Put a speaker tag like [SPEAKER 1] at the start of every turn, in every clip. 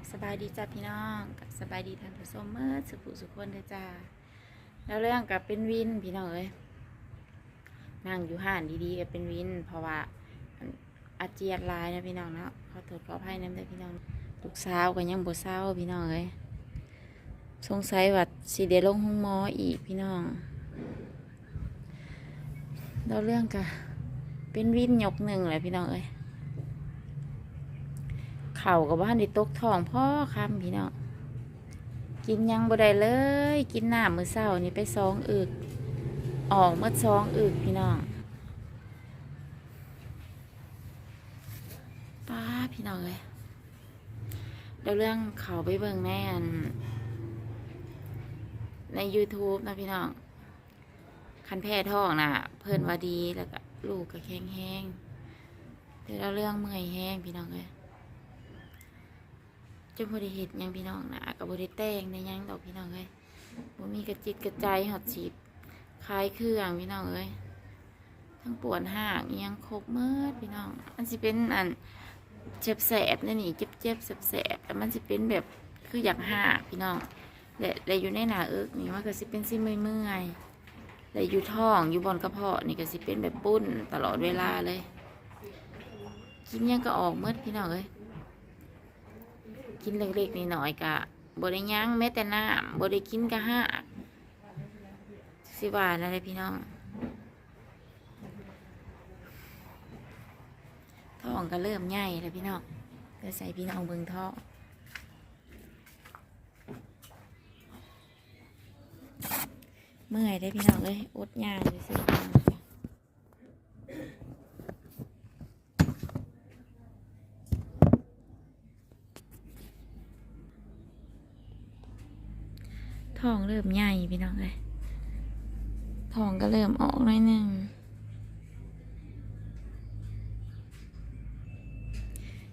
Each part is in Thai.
[SPEAKER 1] บสบายดีจ้าพี่น้องกับสบายดีท่านผู้ชมเมื่อสุขสุขคนเด้อจ้าแล้วเรื่องกับเป็นวินพี่น้องเอ้ยนั่งอยู่ห้านดีๆกับเป็นวิน เพราะว่าอาเจียนลายนะพี่น้องเนาะขอโทษขออภัยน้ำเด้อพี่น้องลูกสาวก็ยังบ่เศร้าพี่น้องเอ้ยสงสัยว่าสิเดลงห้องหมออีกพี่น้องแล้วเรื่องกับเป็นวินยกหนึ่งเลยพี่น้องเอ้ย ข่ากับบ้านได้ตกท้องพ่อคำพี่น้องกินยังบ่ได้เลย กินหน้ำมื้อเช้านี่ไปซองอึก ออกเมื่อซองอึกพี่น้องป้าพี่น้องเลยเดี๋ยวเรื่องเขาไปเบิ่งแน่นใน YouTube นะพี่น้องคันแพ้ท้องน่ะ เพิ่นว่าดีแล้วก็ลูกก็แข็งแห้งเดี๋ยวเราเรื่องเมื่อยแห้งพี่น้องเลย จะบริเหตุยังพี่น้องนะกับบริแต่งในยังดอกพี่น้องเอ้ยบ่มีกระจิตกระใจหอดฉีบคลายเครื่องพี่น้องเอ้ยทั้งปวดห่างยังครบเมื่อพี่น้องมันสิเป็นอันเจ็บแสบนี่นี่เจ็บเจ็บแสบแสบแต่มันสิเป็นแบบคืออยากห่าพี่น้องและและอยู่ในหนาเอิกนี่มันก็สิเป็นสิเมื่อยเมื่อยๆและอยู่ท้องอยู่บนกระเพาะนี่ก็สิเป็นแบบปุ้นตลอดเวลาเลยกินยังก็ออกเมื่อพี่น้องเอ้ย กินเล็กๆน้อยๆกะบริยังแม้แต่น้ำบริกินกะห้าสิว่านั่นเลยพี่น้องท้องก็เริ่มใหญ่แล้วพี่น้องเดี๋ยวใส่พี่น้องเบิ่งท้องเมื่อยได้พี่น้องเลยอดยางเลยสิ ท้องเริ่มใหญ่พี่น้องเลยท้องก็เริ่มออกหน่อยหนึง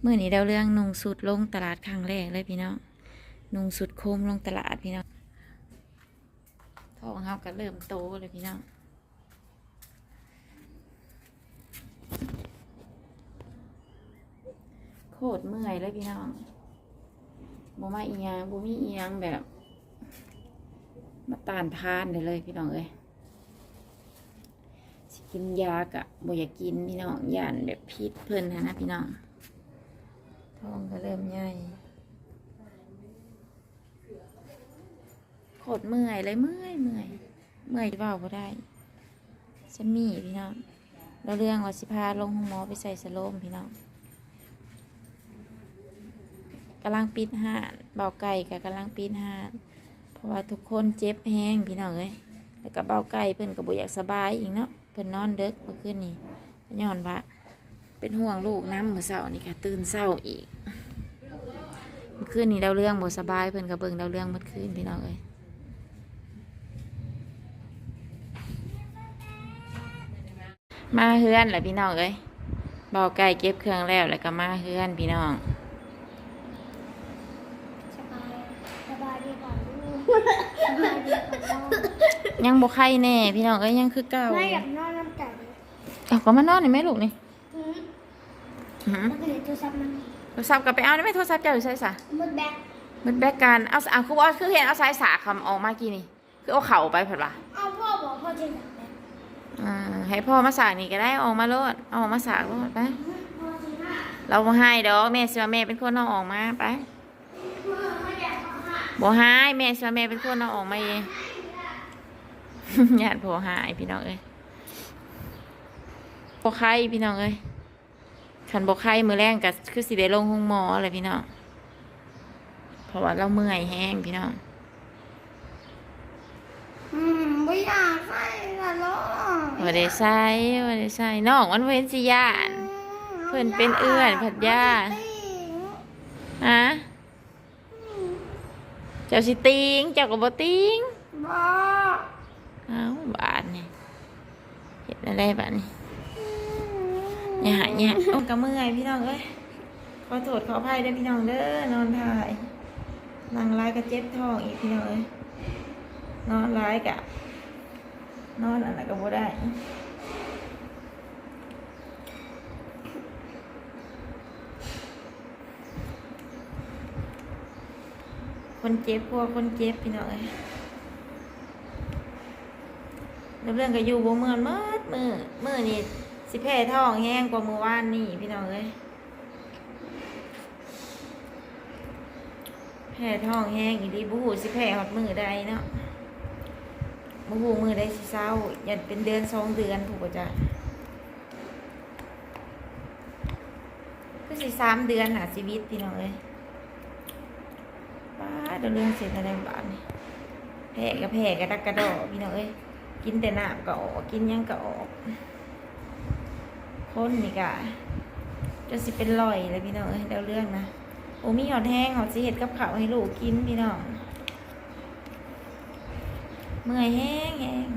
[SPEAKER 1] เมื่อนี้เราเรื่องนุงสุดลงตลาดครั้งแรกเลยพี่น้องนุงสุดโคมลงตลาดพี่น้องท้องเฮาก็เริ่มโตเลยพี่น้องโคตรเมื่อยเลยพี่น้องบ่มาอีหยังบ่มีอีหยังแบบ มาต้านทานได้เลยพี่น้องเอ้ยสิกินยากะบ่อยากกินพี่น้องย่านแบบพิษเพิ่นนะพี่น้องท้องก็เริ่มใหญ่โคตรเมื่อยเลยเมื่อยเมื่อยเมื่อยเบาบ่ได้จะมีพี่น้องเราเรื่องว่าสิพาลงห้องหมอไปใส่สโลมพี่น้องกำลังปิดหานเบาไก่กับกำลังปิดหาน เพราะว่าทุกคนเจ็บแห้งพี่น้องเอ้ยแล้วก็เบาไก่เพิ่นก็บ่อยากสบายอีกเนาะเพิ่นนอนเด็กเมื่อคืนนี้ย้อนว่าเป็นห่วงลูกน้ำมือเศร้านี่ค่ะตื่นเศร้าอีกเมื่อคืนนี้เราเรื่องบ่สบายเพิ่นกับเบิ่งเราเรื่องเมื่อคืนพี่น้องเอ้ยมาเฮือนแหละพี่น้องเอ้ยเบาไก่เก็บเครื่องแล้วแล้วก็มาเฮือนพี่น้อง
[SPEAKER 2] สบายสบายดีกว่าลูกสบา ยดีกว่าน้อง
[SPEAKER 1] ยังบ่ไข้แน่ พี่น้องเอ้ยยังคือเก่า
[SPEAKER 2] ไม่อยากนอนน้ำใจ
[SPEAKER 1] เอาก็มานอนนี่แม่ลูกนี่
[SPEAKER 2] อืม
[SPEAKER 1] อื้อหือ
[SPEAKER 2] แล้วก็เลยโทรศัพท์มัน
[SPEAKER 1] โทรศัพท์กลับไปเอาได้ไหมโทรศัพท์เจ้าอยู่ใส่ซะ
[SPEAKER 2] มืดแบก
[SPEAKER 1] มันแบกกันเอาเอาคือว่าคือเห็นเอาสายสาคำออกมากี่นี่ คือเอาเข่าไปผัดว่า
[SPEAKER 2] เอาพ่อบอกพ่อจะอยากแบก
[SPEAKER 1] อ่าให้พ่อมาสากนี่ก็ได้ออกมาโลดเอาออกมาสากโลดไป
[SPEAKER 2] พ่อจะห้า
[SPEAKER 1] เราบ่ให้ดอกแม่สิว่าแม่เป็นคนเอาออกมาไป
[SPEAKER 2] พ่อไม่อยาก เอาห้า
[SPEAKER 1] บ่ให้แม่สิว่าแม่เป็นคนเอาออกมาเองญาติพ่อหายพี่น้องเอ้ยบ่ไข้พี่น้องเอ้ยคันบ่ไข้มือแรงก็คือสิได้ลงห้องหมอเลยพี่น้องเพราะว่าเราเมื่อยแห้งพี่น้อง
[SPEAKER 2] อืมไม่อยากใส่ละลูก
[SPEAKER 1] บ่ได้ใส่บ่ได้ใส่น้องมันบ่เห็นสิย่านเพิ่นเป็นเอื้อนผัดยาฮะ เจ้าสิติงเจ้าก็บ่ติง
[SPEAKER 2] บอก
[SPEAKER 1] เอ้าบาดนี่เห็นอะไรบาดนี่อย่าหายเนี่ยโอ้กะเมื่อยพี่น้องเอ้ยขอโทษขออภัยด้วยพี่น้องเด้อนอนถ่ายนั่งร้ายก็เจ็บท้องอีกพี่น้องเอ้ยนอนร้ายกะนอนอะไรก็บ่ได้ คนเจ็บพวกคนเจ็บพี่น้องเอ้ยเรื่องก็อยู่บ่เมือนมืดมือมือนี่สิแพ้ท้องแห้งกว่ามือวานนี่พี่น้องเอ้ยแพ้ท้องแห้งอีดีบูหูสิแพ้หอดมือใดเนาะบูหูมือใดสิเศร้าอยันเป็นเดือนสองเดือนถูกป่ะจ๊ะก็สิสามเดือนหาชีวิตพี่น้องเอ้ย ป้าเดี๋ยวเรื่องเสร็จอะไรบ้างนี่แพ้ก็แพ้ก็ดักกระดอพี่น้องเอ้ยกินแต่น้ำก็ออกกินยังก็ออกคนนี่กะจะสิเป็นรอยเลยพี่น้องเอ้ยเดี๋ยวเรื่องนะโอ้มีหอดแห้งหอดสิเห็ดกับข้าวให้ลูกกินพี่น้องเมื่อยแห้งแห้ง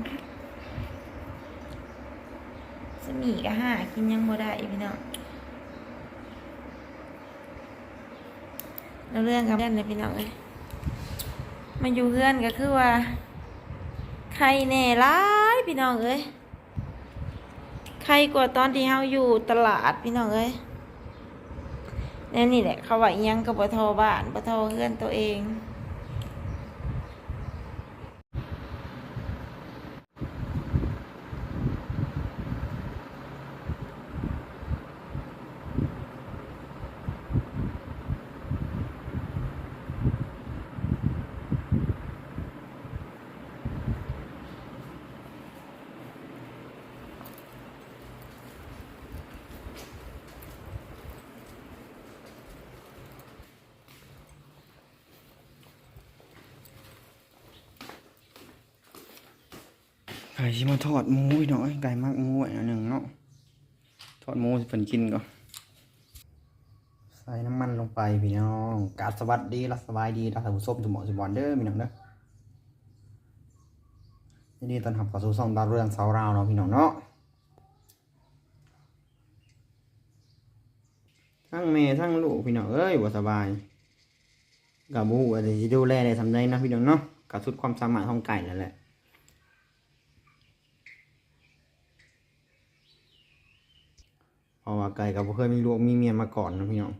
[SPEAKER 1] สมีก็หากินยังบ่ได้พี่น้อง เราเรื่องกับเพื่อนเลยพี่น้องเอ้ยมาอยู่เพื่อนก็คือว่า ใครแน่ร้ายพี่น้องเอ้ยใครกว่าตอนที่เฮาอยู่ตลาดพี่น้องเอ้ยนี่นี่แหละเขาว่าอิหยังกับปทบ้านปทเพื่อนตัวเอง
[SPEAKER 3] ก่ชิมาทอดหมูพี่น้องเอ้ยไก่มากหมูอันหนึ่งเนาะทอดหมูสิเพิ่นกินก่อนใส่น้ำมันลงไปพี่น้องกาบสวัสดีรัสบายดีรัสบุส้มสมองสมบอนเด้อพี่น้องเด้อยินดีต้อนรับเข้าสู่ช่องดาวเรืองสาวราวเนาะพี่น้องเนาะทั้งแม่ทั้งลูกพี่น้องเอ้ยบ่สบายกับบูว่าจะดูแลได้ทำได้นะพี่น้องเนาะกับสุดความสามารถของไก่นั่นแหละ เพราะว่าไก่กับบ่เคยมีลูกมีเมียมาก่อนนะพี่น้อง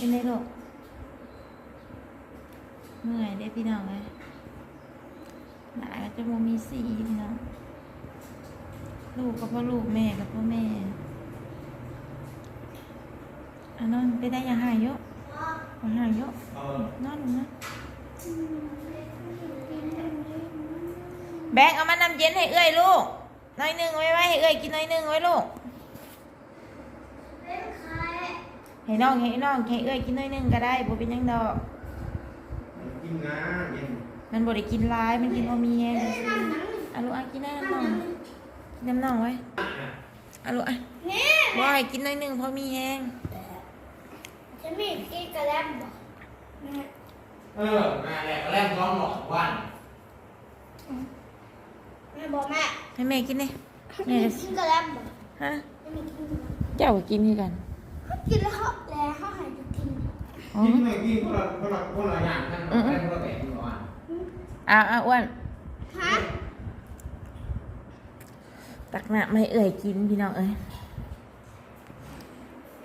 [SPEAKER 1] เป็นไงลูกเมื่อยเด้อพี่น้องเลยหนาก็จะมมีสีพี่น้องลูกก็พ่อลูกแม่ก็พ่อแม่อันนั้นไปได้อยังหายเยอะมาหายเยอะนอนนะแบงเอามานำเย็นให้เอื้อยลูกน้อยหนึ่งไว้ไว้ให้เอื้อยกินน้อยหนึ่งไว้ลูก ให้น้องให้น้องให้เอ้ยกินน้อยหนึงก็ได้บ่เป็นหยังดอก
[SPEAKER 3] กินนะเย็น
[SPEAKER 1] มันบ่ได้กินหลายมันกินพอมีแฮงอะลูกอะกินได้น้ำน้องกินน้ำน้องไว้อะลูกอะบ่ให้กินน้อยหนึงพอมีแฮง
[SPEAKER 2] จะมีกินกระแลมบ่แม่
[SPEAKER 4] เออมาแหละแรกร้องหลอกวัน
[SPEAKER 2] แม่บอกแม่
[SPEAKER 1] ให้แม่กินดิ
[SPEAKER 2] แม่กินกระแลมบอก
[SPEAKER 1] ฮะ
[SPEAKER 2] แม่ไม่กินกระแลม
[SPEAKER 1] เจ้าก็กินคือกัน
[SPEAKER 2] เขา กินแล้วเขาแล้วเขาหายจะกิน
[SPEAKER 1] อ๋อ
[SPEAKER 4] กินไม่กินคนละคนละคนละอย่างนั่นแรกคนละแบบก่อน
[SPEAKER 1] อ้าวอ้าวอ้วน
[SPEAKER 2] ฮะ
[SPEAKER 1] ตักหน้าไม่เอ่ยกินพี่น้องเอ้ย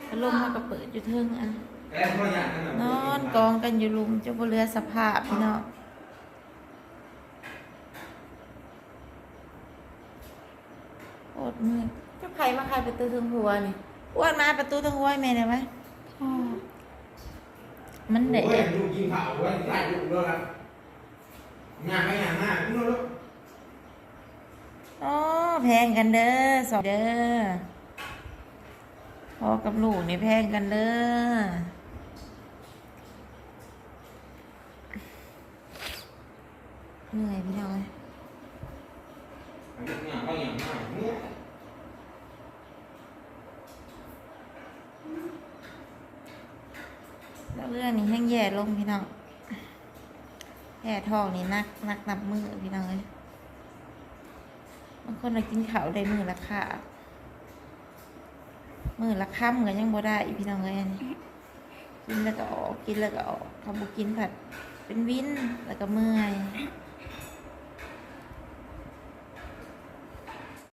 [SPEAKER 1] พัดลมมันก็เปิดอยู่เทิงอัน
[SPEAKER 4] แรกคนละอย่างนั่น
[SPEAKER 1] นอนกองกันอยู่ลุมเจ้าบเรือสภาพพี่น้องโอดเมื่อยเจ้าใครมาใครประตูทางหัวนี่ อ้วนมาประตูทางหัวให้แม่ได้ไหมมันเด็
[SPEAKER 4] โอ้ยลูกกินข้าวไว้ใส่ลูกด้วยครับงานไม่งานมากนู่นลูก
[SPEAKER 1] อ๋อแพงกันเด้อสองเด้อพ่อกับลูกนี่แพงกันเด้อเหนื่อยพี่น้องเอ้ย
[SPEAKER 4] งานไม่งานมากเนี่ย
[SPEAKER 1] แล้ว เรื่องนี้แห้งแย่ลงพี่น้องแย่ท้องนี่นักนักนับมือพี่น้องเลยบางคนเรากินข้าวได้มือละค่ะมือละค่ำก็ยังบ่ได้พี่น้องเลยกินแล้วก็ออกกินแล้วก็ออกทำบุกินผัดเป็นวินแล้วก็เมื่อย